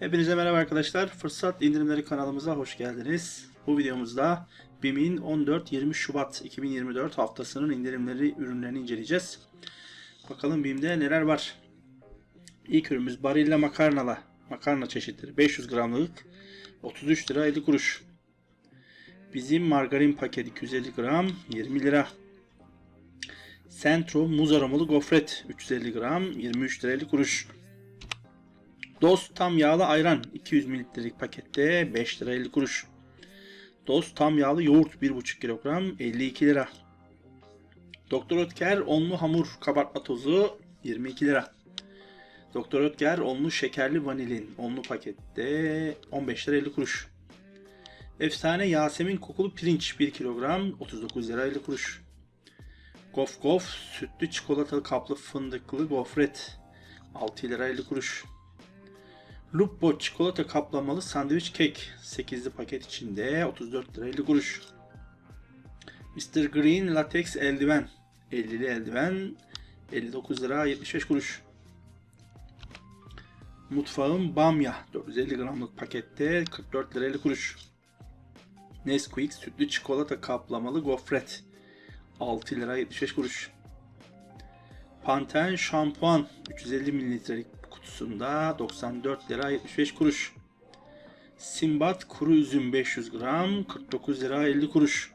Hepinize merhaba arkadaşlar. Fırsat indirimleri kanalımıza hoş geldiniz. Bu videomuzda BİM'in 14-20 Şubat 2024 haftasının indirimleri ürünlerini inceleyeceğiz. Bakalım BİM'de neler var. İlk ürünümüz Barilla makarnalı. Makarna çeşitleri 500 gramlık 33 lira 50 kuruş. Bizim margarin paket 250 gram 20 lira. Centro muz aromalı gofret 350 gram 23 lira 50 kuruş. Dost tam yağlı ayran 200 mililitrelik pakette 5 lira 50 kuruş. Dost tam yağlı yoğurt 1,5 kilogram 52 lira. Doktor Ötker onlu hamur kabartma tozu 22 lira. Doktor Ötker onlu şekerli vanilin onlu pakette 15 lira 50 kuruş. Efsane Yasemin kokulu pirinç 1 kilogram 39 lira 50 kuruş. Gof Gof sütlü çikolatalı kaplı fındıklı gofret 6 lira 50 kuruş. Lupo çikolata kaplamalı sandviç kek 8'li paket içinde 34 lira 50 kuruş. Mr. Green latex eldiven 50'li eldiven 59 lira 75 kuruş. Mutfağın bamya 450 gramlık pakette 44 lira 50 kuruş. Nesquik sütlü çikolata kaplamalı gofret 6 lira 75 kuruş. Pantene şampuan 350 mililitrelik kutusunda 94 lira 75 kuruş. Simbat kuru üzüm 500 gram 49 lira 50 kuruş.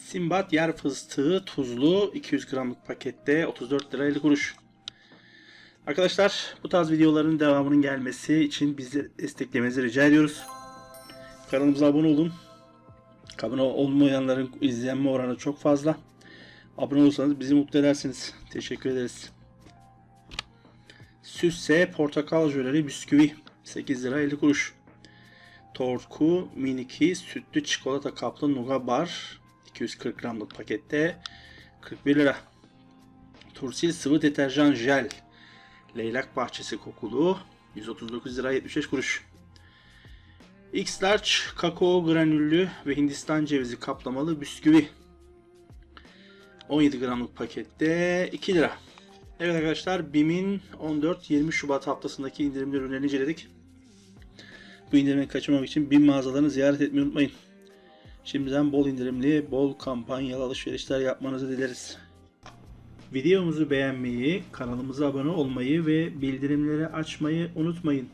Simbat yer fıstığı tuzlu 200 gramlık pakette 34 lira 50 kuruş. Arkadaşlar bu tarz videoların devamının gelmesi için bizi desteklemenizi rica ediyoruz. Kanalımıza abone olun. Abone olmayanların izlenme oranı çok fazla. Abone olursanız bizi mutlu edersiniz. Teşekkür ederiz. Süsse portakal jöleli bisküvi 8 lira 50 kuruş. Torku miniki sütlü çikolata kaplı nuga bar 240 gramlık pakette 41 lira. Tursil sıvı deterjan jel leylak bahçesi kokulu 139 lira 75 kuruş. X large kakao granüllü ve hindistan cevizi kaplamalı bisküvi 17 gramlık pakette 2 lira. Evet arkadaşlar BİM'in 14-20 Şubat haftasındaki indirimli ürünlerini inceledik. Bu indirimi kaçırmamak için BİM mağazalarını ziyaret etmeyi unutmayın. Şimdiden bol indirimli, bol kampanyalı alışverişler yapmanızı dileriz. Videomuzu beğenmeyi, kanalımıza abone olmayı ve bildirimleri açmayı unutmayın.